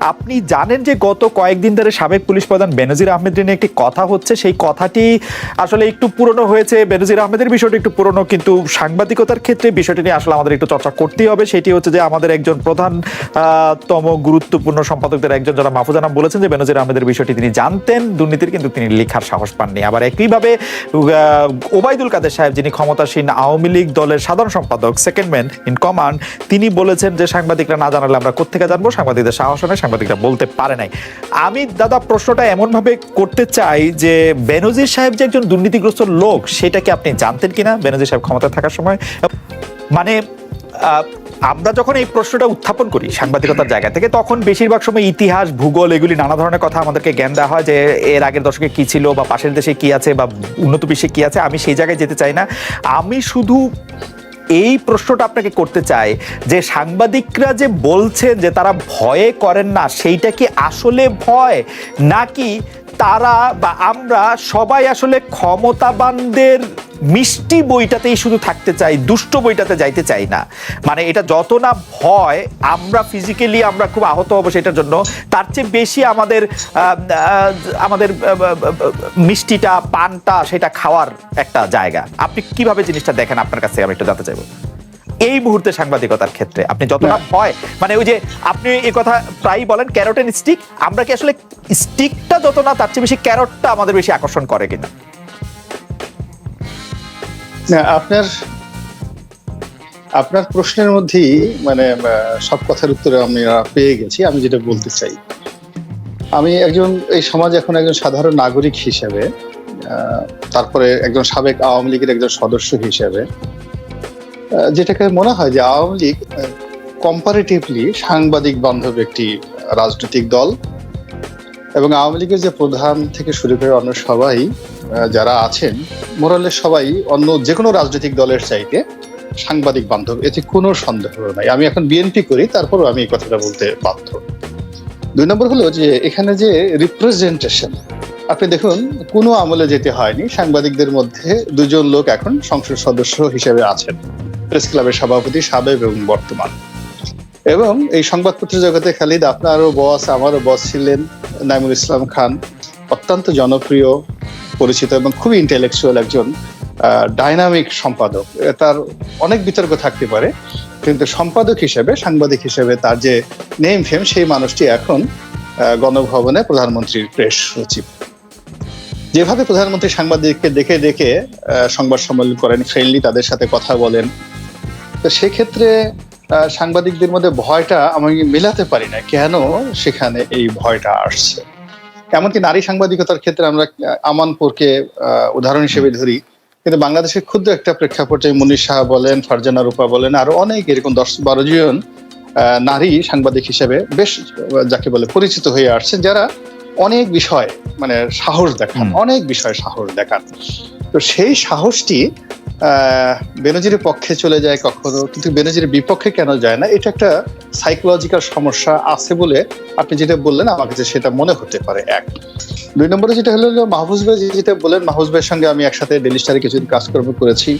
আপনি জানেন যে গত কয়েকদিন ধরে সাবেক পুলিশ প্রধান বেনজির আহমেদের নিয়ে একটি কথা হচ্ছে, সেই কথাটি আসলে একটু পুরনো হয়েছে। বেনজির আহমেদের বিষয়টি একটু পুরনো, কিন্তু সাংবাদিকতার ক্ষেত্রে বিষয়টি নিয়ে আসলে আমাদের একটু চর্চা করতেই হবে। সেটি হচ্ছে যে আমাদের একজন প্রধান তম গুরুত্বপূর্ণ সম্পাদকদের একজন যারা মাহফুজানাম বলেছেন যে বেনজির আহমেদের বিষয়টি তিনি জানতেন, দুর্নীতির কিন্তু তিনি লেখার সাহস পাননি। আবার একইভাবে ওবায়দুল কাদের সাহেব যিনি ক্ষমতাসীন আওয়ামী লীগ দলের সাধারণ সম্পাদক সেকেন্ড ম্যান ইন কমান্ড তিনি বলেছেন যে সাংবাদিকরা না জানালে আমরা কোথেকে জানব? সাংবাদিকদের সাহস নেই সাংবাদিকরা বলতে পারে নাই। আমি দাদা প্রশ্নটা এমনভাবে করতে চাই যে বেনজির সাহেব যে একজন দুর্নীতিগ্রস্ত লোক, সেটা কি আপনি জানতেন কিনা বেনজির সাহেব ক্ষমতা থাকার সময়? মানে আমরা যখন এই প্রশ্নটা উত্থাপন করি সাংবাদিকতার জায়গা থেকে, তখন বেশিরভাগ সময় ইতিহাস, ভূগোল, এগুলি নানা ধরনের কথা আমাদেরকে জ্ঞান দেওয়া হয় যে এর আগের দশকে কি ছিল বা পাশের দেশে কি আছে বা উন্নত বিশ্বে কি আছে, আমি সেই জায়গায় যেতে চাই না। আমি শুধু এই প্রশ্নটা আপনাকে করতে চাই যে সাংবাদিকরা যে বলছেন যে তারা ভয়ে করেন না, সেইটা কি আসলে ভয়? নাকি তারা বা আমরা সবাই আসলে ক্ষমতাবানদের মিষ্টি বইটাতেই শুধু থাকতে চাই দুষ্ট বইটাতে যাইতে চাই না। মানে এটা যত না ভয় আমরা ফিজিক্যালি আমরা খুব আহত হব সেটার জন্য তার চেয়ে বেশি আমাদের আমাদের মিষ্টিটা পানটা সেটা খাওয়ার একটা জায়গা। আপনি কীভাবে জিনিসটা দেখেন আপনার কাছে আমি একটু জানতে চাইব। এই মুহূর্তে সাংবাদিকতার ক্ষেত্রে আপনি যতটা ভয় মানে ওই যে আপনি এই কথা প্রায়ই বলেন ক্যারোটেন স্টিক আমরা কি আসলে স্টিকটা যত না তার চেয়ে বেশি ক্যারটটা আমাদের বেশি আকর্ষণ করে কিনা? না, আপনার আপনার প্রশ্নের মধ্যেই মানে সব কথার উত্তরে আমি পেয়ে গেছি, আমি যেটা বলতে চাই। আমি একজন, এই সমাজ এখন একজন সাধারণ নাগরিক হিসেবে তারপরে একজন সাবেক আওয়ামী লীগের একজন সদস্য হিসেবে যেটাকে মনে হয় যে আওয়ামী লীগ কম্পারেটিভলি সাংবাদিক বান্ধব একটি রাজনৈতিক দল, এবং আওয়ামী লীগের যে প্রধান থেকে শুরু করে অন্য সবাই যারা আছেন মোরালের সবাই অন্য যে কোনো রাজনৈতিক দলের চাইতে সাংবাদিক বান্ধব, এতে কোনো সন্দেহ নাই। আমি এখন বিএনপি করি, তারপরও আমি এই কথাটা বলতে বাধ্য। দুই নম্বর হলো যে, এখানে যে রিপ্রেজেন্টেশন আপনি দেখুন, কোনো আমলে যেতে হয়নি। সাংবাদিকদের মধ্যে দুজন লোক এখন সংসদ সদস্য হিসেবে আছেন। প্রেস ক্লাবের সভাপতি, সাবেক এবং বর্তমান। এবং এই সংবাদপত্র জগতে খালিদ, আপনারও বস, আমারও বস ছিলেন নাইমুল ইসলাম খান। অত্যন্ত জনপ্রিয়। পরিচিত এবং খুবই ইন্টেলেকচুয়াল একজন ডাইনামিক সম্পাদক। তার অনেক বিতর্ক থাকতে পারে, কিন্তু সম্পাদক হিসেবে, সাংবাদিক হিসেবে তার যে নেম ফেম সেই মানুষটি এখন গণভবনে প্রধানমন্ত্রীর প্রেস সচিব। যেভাবে প্রধানমন্ত্রী সাংবাদিককে দেখে দেখে সংবাদ সম্মেলন করেন ফ্রেন্ডলি তাদের সাথে কথা বলেন, তো সেক্ষেত্রে সাংবাদিকদের মধ্যে ভয়টা আমি মেলাতে পারি না, কেন সেখানে এই ভয়টা আসছে? এমনকি নারী সাংবাদিকতার ক্ষেত্রে আমরা আমানপুরকে উদাহরণ হিসেবে ধরি। কিন্তু বাংলাদেশের ক্ষুদ্র একটা প্রেক্ষাপটে মনীষ সাহা বলেন ফারজানা রূপা বলেন আরও অনেক এরকম দশ বারো জন নারী সাংবাদিক হিসেবে বেশ যাকে বলে পরিচিত হয়ে আসছেন যারা অনেক বিষয় মানে সাহস দেখান অনেক বিষয় সাহস দেখান। তো সেই সাহসটি আহ, বেনজিরের পক্ষে চলে যায় কখনো কিন্তু বেনজিরের বিপক্ষে কেন যায় না? এটা একটা সাইকোলজিক্যাল সমস্যা আছে বলে আপনি যেটা বললেন আমার কাছে সেটা মনে হতে পারে এক। দুই নম্বরে যেটা হলো মাহফুজ ভাই যেটা বললেন মাহফুজ ভাইয়ের সঙ্গে আমি একসাথে ডেলি স্টারে কিছুদিন কাজকর্ম করেছি।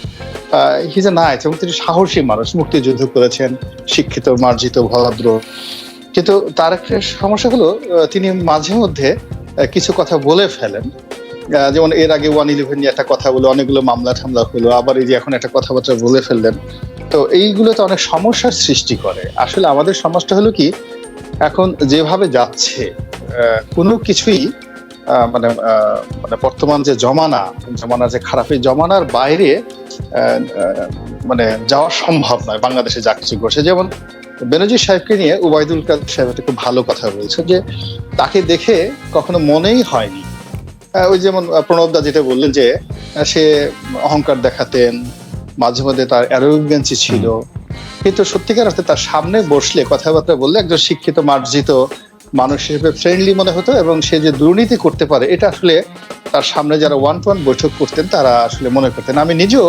হিজ এ নাইস এবং তিনি সাহসী মানুষ মুক্তিযুদ্ধ করেছেন শিক্ষিত মার্জিত ভদ্র। কিন্তু তার একটা সমস্যা হলো তিনি মাঝে মধ্যে কিছু কথা বলে ফেলেন। যেমন এর আগে ওয়ান ইলেভেন নিয়ে একটা কথা বলে, অনেকগুলো মামলা টামলা হলো, আবার এই যে এখন একটা কথাবার্তা বলে ফেললেন। তো এইগুলোতে অনেক সমস্যার সৃষ্টি করে। আসলে আমাদের সমাজটা হলো কি, এখন যেভাবে যাচ্ছে কোনো কিছুই মানে মানে বর্তমান যে জমানা জমানা যে খারাপ, এই জমানার বাইরে মানে যাওয়া সম্ভব নয় বাংলাদেশে যা কিছু ঘটছে। যেমন বেনজির সাহেবকে নিয়ে উবায়দুল কাদের সাহেব একটা খুব ভালো কথা বলছে যে, তাকে দেখে কখনো মনেই হয়নি ওই যেমন প্রণব প্রণবদা যেটা বললেন যে সে অহংকার দেখাতেন, মাঝে মধ্যে তার অ্যারোগেন্সি ছিল। কিন্তু সত্যিকার অর্থে তার সামনে বসলে, কথাবার্তা বললে একজন শিক্ষিত, মার্জিত মানুষ হিসেবে ফ্রেন্ডলি মনে হতো এবং সে যে দুর্নীতি করতে পারে এটা আসলে তার সামনে যারা ওয়ান টু ওয়ান বৈঠক করতেন তারা আসলে মনে করতেন। আমি নিজেও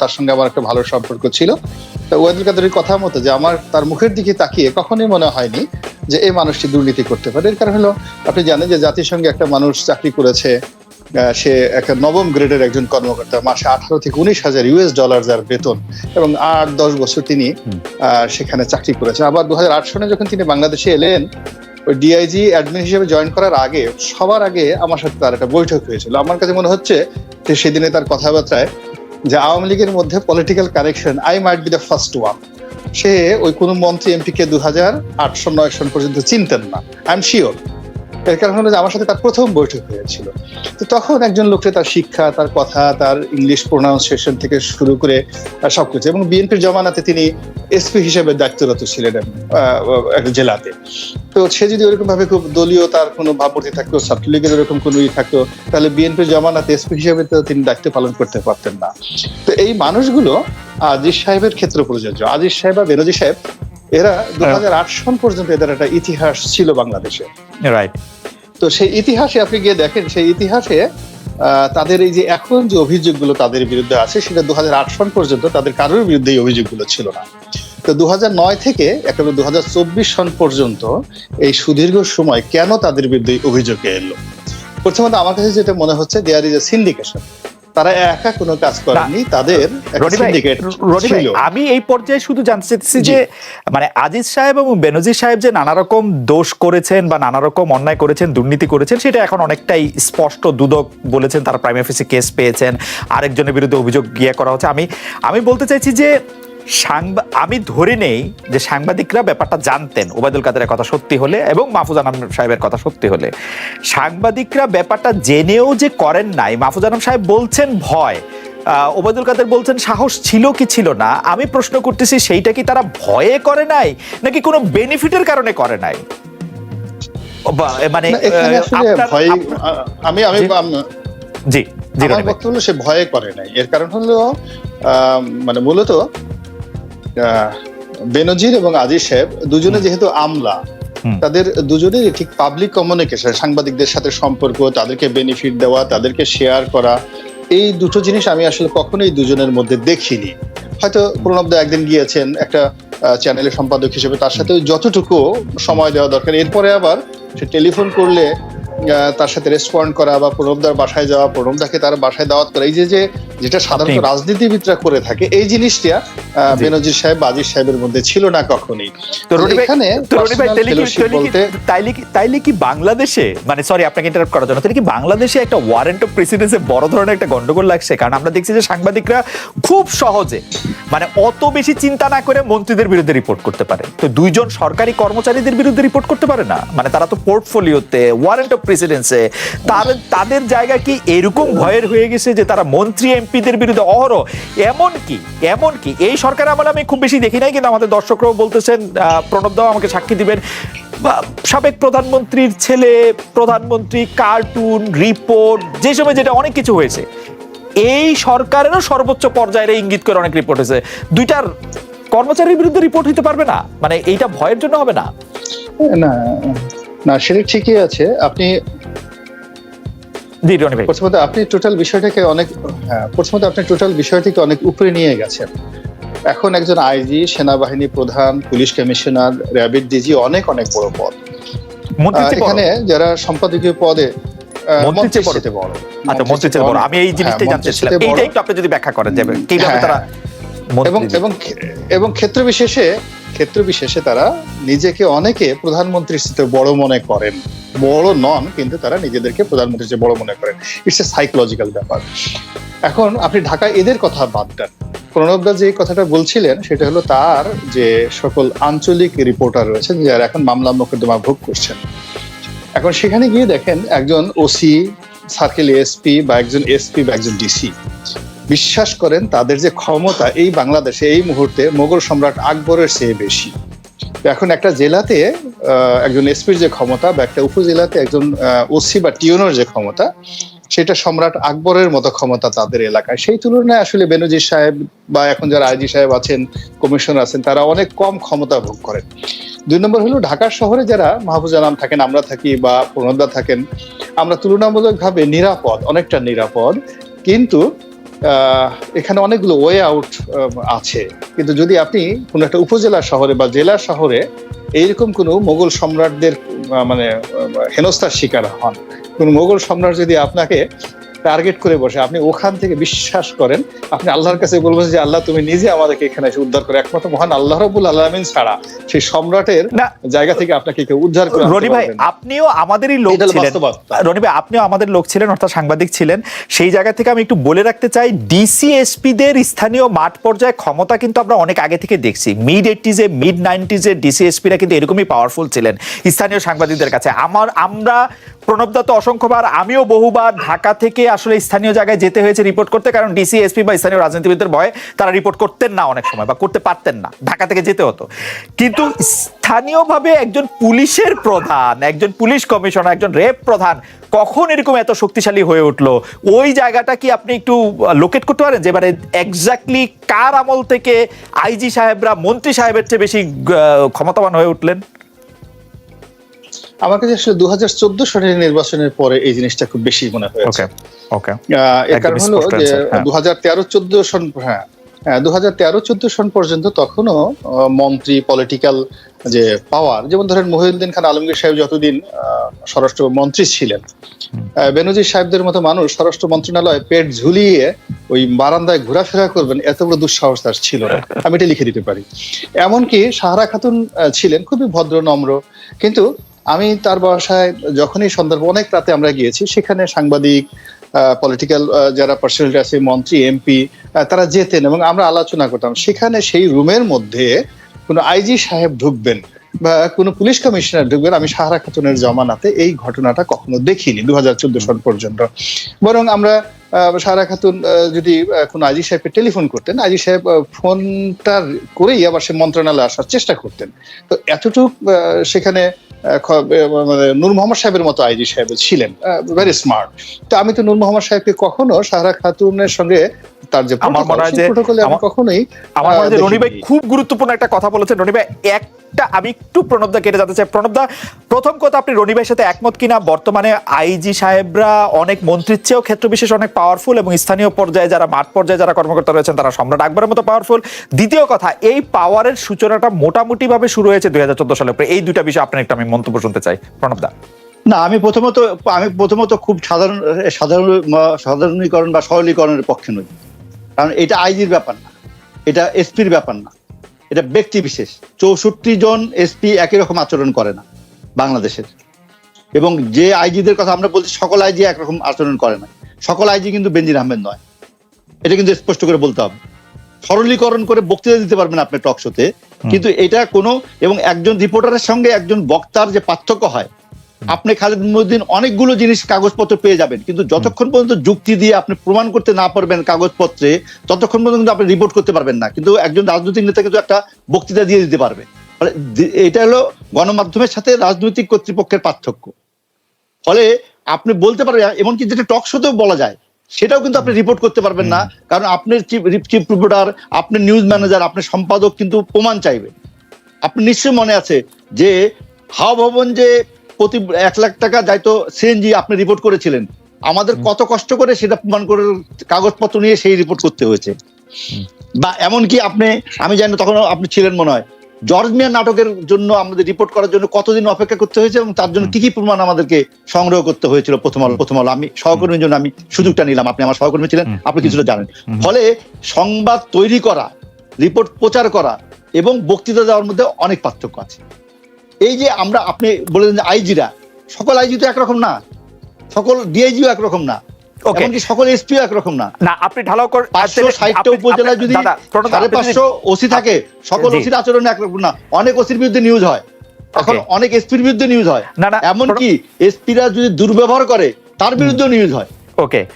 তার সঙ্গে আমার একটা ভালো সম্পর্ক ছিল। তো ওয়াদুল কাদের কথা মতো যে আমার তার মুখের দিকে তাকিয়ে কখনোই মনে হয়নি যে এই মানুষটি দুর্নীতি করতে পারে। এর কারণ হলো আপনি জানেন যে জাতিসংঘে একটা মানুষ চাকরি করেছে সে একটা নবম গ্রেডের একজন কর্মকর্তা। মাসে আঠারো থেকে উনিশ হাজার ইউএস ডলার যার বেতন এবং আট দশ বছর তিনি সেখানে চাকরি করেছেন আবার দু হাজার আট সনে যখন তিনি বাংলাদেশে এলেন ওই ডিআইজি অ্যাডমিন হিসেবে জয়েন করার আগে, সবার আগে আমার সাথে তার একটা বৈঠক হয়েছিল। আমার কাছে মনে হচ্ছে যে সেদিনে তার কথাবার্তায় যে আওয়ামী লীগের মধ্যে political correction I might be the first one সে ওই কোনো মন্ত্রী এমপিকে দু হাজার আটশো নয় সন পর্যন্ত চিনতেন না। আই এম শিওর এর কারণ হলো যে আমার সাথে তার প্রথম বৈঠক হয়েছিল। তো তখন একজন লোককে তার শিক্ষা, তার কথা, তার ইংলিশ প্রোনাউন্সিয়েশন থেকে শুরু করে সবকিছু এবং বিএনপির জমানাতে তিনি এসপি হিসেবে দায়িত্বরত ছিলেন একটা জেলাতে। তো সে যদি ওরকম ভাবে খুব দলীয় তার কোনো ভাবমূর্তি থাকতো, ছাত্রলীগের ওরকম কোনো ই থাকতো, তাহলে বিএনপির জমানাতে এসপি হিসেবে তো তিনি দায়িত্ব পালন করতে পারতেন না। তো এই মানুষগুলো আজিজ সাহেবের ক্ষেত্রে প্রযোজ্য। আজিজ সাহেব বা বেরোজি সাহেব এরা দু হাজার আট সন পর্যন্ত এদের একটা ইতিহাস ছিল বাংলাদেশে। রাইট তো সেই ইতিহাসে আপনি গিয়ে দেখেন সেই ইতিহাসে তাদের এই যে এখন যে অভিযোগগুলো তাদের বিরুদ্ধে আছে সেটা দু হাজার আট সন পর্যন্ত তাদের কারোর বিরুদ্ধে এই অভিযোগগুলো ছিল না। তো দু নয় থেকে একেবারে দু হাজার চব্বিশ সন পর্যন্ত এই সুদীর্ঘ সময় কেন তাদের বিরুদ্ধে অভিযোগ এলো? প্রথমত আমার কাছে যেটা মনে হচ্ছে দেয়ার ইজ এ সিন্ডিকেশন তারা একা কোনো কাজ করেনি তাদের আমি এই পর্যায়ে শুধু জানতে চাইছি যে মানে আজিজ সাহেব এবং বেনজির সাহেব যে নানা রকম দোষ করেছেন বা নানা রকম অন্যায় করেছেন দুর্নীতি করেছেন সেটা এখন অনেকটাই স্পষ্ট দুদক বলেছেন তারা প্রাইম অফিসে কেস পেয়েছেন আরেকজনের বিরুদ্ধে অভিযোগ গিয়ে করা হচ্ছে। আমি আমি বলতে চাইছি যে সাংবা আমি ধরে নেই যে সাংবাদিকরা ব্যাপারটা জানতেন ওবায়দুল কাদেরের কথা সত্যি হলে এবং মাহফুজ আনাম সাহেবের কথা সত্যি হলে। সাংবাদিকরা ব্যাপারটা জেনেও যে করেন নাই মাহফুজ আনাম সাহেব বলছেন ভয়। ওবায়দুল কাদের বলছেন সাহস ছিল কি ছিল না? আমি প্রশ্ন করতেছি সেইটা কি তারা ভয়ে করে নাই নাকি কোনো বেনিফিটের কারণে করে নাই? মানে আমি আমি জি। আম- জি জি আমার। বক্তব্য সে ভয়ে করে নাই। এর কারণ হলো মানে মূলত বেনজির এবং আজিজ সাহেব দুজনে যেহেতু আমলা তাদের দুজনেরই ঠিক পাবলিক কমিউনিকেশন সাংবাদিকদের সাথে সম্পর্ক তাদেরকে বেনিফিট দেওয়া তাদেরকে শেয়ার করা এই দুটো জিনিস আমি আসলে কখনোই দুজনের মধ্যে দেখিনি। হয়তো প্রণবদা একদিন গিয়েছেন একটা চ্যানেলের সম্পাদক হিসেবে তার সাথে যতটুকু সময় দেওয়া দরকার। এরপরে আবার সে টেলিফোন করলে তার সাথে রেসপন্ড করা বা প্রণবদার বাসায় যাওয়া প্রণবদাকে তার বাসায় দাওয়াত করা এই যে যে যেটা সাধারণত রাজনীতিবিদরা করে থাকে এই জিনিসটা বেনজির সাহেব বা আজিজ সাহেবের মধ্যে ছিল না কখনোই। তো এখানে তাইলে কি বাংলাদেশে মানে সরি আপনাকে ইন্টারাপ্ট করার জন্য তাহলে কি বাংলাদেশে একটা ওয়ারেন্ট অফ প্রেসিডেন্সে বড় ধরনের একটা গন্ডগোল লাগছে? কারণ আমরা দেখছি যে সাংবাদিকরা খুব সহজে মানে অত বেশি চিন্তা না করে মন্ত্রীদের বিরুদ্ধে রিপোর্ট করতে পারে। তো দুইজন সরকারি কর্মচারীদের বিরুদ্ধে রিপোর্ট করতে পারে না? মানে তারা তো পোর্টফোলিওতে ওয়ারেন্ট অফ প্রেসিডেন্সে তার, তাদের জায়গা কি এরকম ভয়ের হয়ে গেছে যে তারা মন্ত্রী এমপিদের বিরুদ্ধে অহরহ? এমন কি? এমন কি? এই সরকার আমলে আমি খুব বেশি দেখি নাই, কিন্তু আমাদের দর্শকরাও বলতেছেন প্রণব দাও আমাকে সাক্ষী দিবেন। সাবেক প্রধানমন্ত্রীর ছেলে, প্রধানমন্ত্রী, কার্টুন, রিপোর্ট, যে সময় যেটা অনেক কিছু হয়েছে, এই সরকারেরও সর্বোচ্চ পর্যায়ে ইঙ্গিত করে অনেক রিপোর্ট হয়েছে। দুইটার কর্মচারীর বিরুদ্ধে রিপোর্ট হতে পারবে না? মানে এইটা ভয়ের জন্য হবে না না। না সেটা ঠিকই আছে। আপনি জি রনি ভাই। প্রথমত আপনি টোটাল বিষয়টাকে অনেক হ্যাঁ প্রথমত আপনি টোটাল বিষয়টিকে অনেক উপরে নিয়ে গেছেন। এখন একজন আইজি সেনাবাহিনী প্রধান পুলিশ কমিশনার র্যাবিট ডিজি অনেক অনেক বড় পদ। এখানে যারা সম্পাদকীয় পদে বড়। আচ্ছা মন্ত্রীর বড়। আমি এই জিনিসটাই হ্যাঁ। এইটা একটু আপনি যদি ব্যাখ্যা করেন যাবে কীভাবে হ্যাঁ, তারা এবং এবং এবং ক্ষেত্র বিশেষে ক্ষেত্র বিশেষে তারা নিজেকে অনেকে প্রধানমন্ত্রীর সাথে বড় মনে করেন। বড় নন, কিন্তু তারা নিজেদেরকে প্রধানমন্ত্রীর চেয়ে বড় মনে করেন। ইটস এ সাইকোলজিক্যাল ব্যাপার। এখন আপনি ঢাকায় এদের কথা বাদ দেন। প্রণবদা যে কথাটা বলছিলেন, সেটা হলো তার যে সকল আঞ্চলিক রিপোর্টার রয়েছেন, যারা এখন মামলা মোকদ্দমা ভোগ করছেন। এখন সেখানে গিয়ে দেখেন একজন ওসি সার্কেল এসপি বা একজন এসপি বা একজন ডিসি বিশ্বাস করেন তাদের যে ক্ষমতা এই বাংলাদেশে এই মুহূর্তে মোগল সম্রাট আকবরের চেয়ে বেশি। এখন একটা জেলাতে একজন এসপির যে ক্ষমতা বা একটা উপজেলাতে একজন ওসি বা টিউনোর যে ক্ষমতা, সেটা সম্রাট আকবরের মতো ক্ষমতা তাদের এলাকায়। সেই তুলনায় আসলে বেনজির সাহেব বা এখন যারা আইজি সাহেব আছেন, কমিশনার আছেন, তারা অনেক কম ক্ষমতা ভোগ করেন। দুই নম্বর হলো ঢাকা শহরে যারা মাহফুজ আনাম থাকেন, আমরা থাকি বা প্রণবদা থাকেন, আমরা তুলনামূলকভাবে নিরাপদ, অনেকটা নিরাপদ। কিন্তু এখানে অনেকগুলো ওয়ে আউট আছে। কিন্তু যদি আপনি কোনো একটা উপজেলা শহরে বা জেলা শহরে এইরকম কোনো মোগল সম্রাটদের মানে হেনস্থার শিকার হন, কোন মোগল সম্রাট যদি আপনাকে টার্গেট করে বসে। আপনি ওখান থেকে বিশ্বাস করেন আপনি আল্লাহর কাছে বলবেন যে আল্লাহ তুমি নিজে আমাদেরকে এখানে এসে উদ্ধার করে। একমাত্র মহান আল্লাহ রবুল আলমিন ছাড়া সেই সম্রাটের জায়গা থেকে আপনাকে কেউ উদ্ধার করে রনি ভাই আপনিও আমাদেরই লোক ছিলেন। রনি ভাই আপনিও আমাদের লোক ছিলেন অর্থাৎ সাংবাদিক ছিলেন। সেই জায়গা থেকে আমি একটু বলে রাখতে চাই ডিসিএসপি দের স্থানীয় মাঠ পর্যায়ে ক্ষমতা কিন্তু আমরা অনেক আগে থেকে দেখছি। মিড এইটিজে মিড নাইনটিজে ডিসিএসপিরা কিন্তু এরকমই পাওয়ারফুল ছিলেন স্থানীয় সাংবাদিকদের কাছে। আমার আমরা প্রণবদা তো অসংখ্যবার আমিও বহুবার ঢাকা থেকে আসলে স্থানীয় জায়গায় যেতে হয়েছে রিপোর্ট করতে, কারণ ডিসিএসপি বা স্থানীয় রাজনীতিবিদদের ভয়ে তারা রিপোর্ট করতেন না অনেক সময় বা করতে পারতেন না। ঢাকা থেকে যেতে হতো। কিন্তু স্থানীয়ভাবে একজন পুলিশের প্রধান, একজন পুলিশ কমিশনার, একজন রেপ প্রধান কখন এরকম এত শক্তিশালী হয়ে উঠল? ওই জায়গাটা কি আপনি একটু লোকেট করতে পারেন? যে এবারে এক্স্যাক্টলি কার আমল থেকে আইজি সাহেবরা, মন্ত্রী সাহেবের চেয়ে বেশি ক্ষমতাবান হয়ে উঠলেন? আমার কাছে আসলে দু হাজার চোদ্দ সালের নির্বাচনের পরে এই জিনিসটা খুব বেশি মনে হয়েছে। এর কারণ হলো যে হ্যাঁ। দু হাজার তেরো চোদ্দ সন হ্যাঁ দু হাজার তেরো চোদ্দ সন পর্যন্ত তখনও মন্ত্রী পলিটিক্যাল যে পাওয়ার যেমন ধরেন মহিউদ্দিন খান আলমগীর সাহেব যতদিন স্বরাষ্ট্র মন্ত্রী ছিলেন বেনজির সাহেবদের মতো মানুষ স্বরাষ্ট্র মন্ত্রণালয়ে পেট ঝুলিয়ে ওই বারান্দায় ঘোরাফেরা করবেন এত বড় দুঃসাহস তার ছিল না। আমি এটা লিখে দিতে পারি। এমনকি সাহারা খাতুন ছিলেন খুবই ভদ্র নম্র কিন্তু আমি তার বাসায় যখনই সন্দর্ভ অনেক রাতে আমরা গিয়েছি, সেখানে সাংবাদিক পলিটিক্যাল যারা পার্সোনালিটি আছে মন্ত্রী এমপি তারা যেতেন এবং আমরা আলোচনা করতাম। সেখানে সেই রুমের মধ্যে কোনো আইজি সাহেব ঢুকবেন বা কোনো পুলিশ কমিশনার ঢুকবেন, আমি সাহারা খাতুনের জমানাতে এই ঘটনাটা কখনো দেখিনি, দু হাজার চোদ্দ সাল পর্যন্ত। বরং আমরা সাহারা খাতুন যদি কোনো আইজি সাহেবকে টেলিফোন করতেন আইজি সাহেব আহ, ফোনটা করেই আবার সে মন্ত্রণালয়ে আসার চেষ্টা করতেন। তো এতটুক সেখানে মানে নূর মোহাম্মদ সাহেবের মতো আইজি সাহেব ছিলেন ভেরি স্মার্ট তো আমি তো নূর মোহাম্মদ সাহেবকে কখনো সাহারা খাতুনের সঙ্গে তার যে আমার মনে হয় যে- কখনোই আমার মনে হয় রনি ভাই খুব গুরুত্বপূর্ণ একটা কথা বলেছেন। রনি ভাই একটা আমি একটু প্রণবদা কেটে যেতে চাই। প্রণবদা প্রথম কথা আপনি রনি ভাইয়ের সাথে একমত কিনা? বর্তমানে আইজি সাহেবরা অনেক মন্ত্রীর চেয়েও ক্ষেত্র বিশেষ অনেক পাওয়ারফুল এবং স্থানীয় পর্যায়ে যারা মাঠ পর্যায়ে যারা কর্মকর্তা রয়েছেন, তারা সম্রাট আকবরের মতো পাওয়ারফুল দ্বিতীয় কথা, এই পাওয়ারের সূচনাটা মোটামুটি ভাবে শুরু হয়েছে দুই হাজার চোদ্দ সালের পরে এই দুইটা বিষয় আপনার একটা আমি মন্তব্য শুনতে চাই। প্রণবদা না, আমি প্রথমত আমি প্রথমত খুব সাধারণ সাধারণ, সাধারণীকরণ বা সরলীকরণের পক্ষে নই। কারণ এটা আইজির ব্যাপার না। এটা এসপির ব্যাপার না। এটা ব্যক্তি বিশেষ। চৌষট্টি জন এসপি একই রকম আচরণ করে না বাংলাদেশের। এবং যে আইজিদের কথা আমরা বলছি সকল আইজি একরকম আচরণ করে না। সকল আইজি কিন্তু বেনজির আহমেদ নয়। এটা কিন্তু স্পষ্ট করে বলতে হবে। সরলীকরণ করে বক্তৃতা দিতে পারবেন আপনি টক শোতে কিন্তু এটা কোনো এবং একজন রিপোর্টারের সঙ্গে একজন বক্তার যে পার্থক্য হয় আপনি খালিদ মুদ্দিন অনেকগুলো জিনিস কাগজপত্র পেয়ে যাবেন। কিন্তু যতক্ষণ পর্যন্ত যুক্তি দিয়ে আপনি প্রমাণ করতে না পারবেন কাগজপত্রে ততক্ষণ পর্যন্ত আপনি রিপোর্ট করতে পারবেন না। কিন্তু একজন রাজনৈতিক নেতা কিন্তু একটা বক্তৃতা দিয়ে দিতে পারবে। এটা হলো গণমাধ্যমের সাথে রাজনৈতিক কর্তৃপক্ষের পার্থক্য। ফলে আপনি বলতে পারবেন এমনকি যেটা টক শোতেও বলা যায় সেটাও কিন্তু আপনি রিপোর্ট করতে পারবেন না। কারণ আপনার চিফ চিফ রিপোর্টার আপনার নিউজ ম্যানেজার আপনার সম্পাদক কিন্তু প্রমাণ চাইবে। আপনি নিশ্চয়ই মনে আছে যে হাওয়া ভবন যে প্রতি এক লাখ টাকা যাইতো সিএনজি আপনি রিপোর্ট করেছিলেন। আমাদের কত কষ্ট করে সেটা প্রমাণ করে কাগজপত্র নিয়ে সেই রিপোর্ট করতে হয়েছে। বা এমনকি আপনি আমি জানি তখন আপনি ছিলেন মনে হয়। জর্জ মিয়া নাটকের জন্য আমাদের রিপোর্ট করার জন্য কতদিন অপেক্ষা করতে হয়েছে এবং তার জন্য কি কি প্রমাণ আমাদেরকে সংগ্রহ করতে হয়েছিল প্রথম আলো প্রথম আলো? আমি সহকর্মীর জন্য আমি সুযোগটা নিলাম। আপনি আমার সহকর্মী ছিলেন আপনি কিছুটা জানেন। ফলে সংবাদ তৈরি করা রিপোর্ট প্রচার করা এবং বক্তৃতা দেওয়ার মধ্যে অনেক পার্থক্য আছে। এই যে আমরা আপনি বলেন যে আইজিরা সকল আইজি তো একরকম না। সকল ডিআইজিও একরকম না। এমনকি সকল এসপিও একরকম না। না আপনি ঢালাও করে পাঁচশো ষাটটা আপনি- উপজেলা আপনি- যদি সাড়ে পাঁচশো ওসি থাকে সকল ওসির আচরণ একরকম না। অনেক ওসির বিরুদ্ধে নিউজ হয়। এখন অনেক এসপির বিরুদ্ধে নিউজ হয়। না, না, এমনকি এসপিরা যদি দুর্ব্যবহার করে তার বিরুদ্ধে নিউজ হয়। ওকে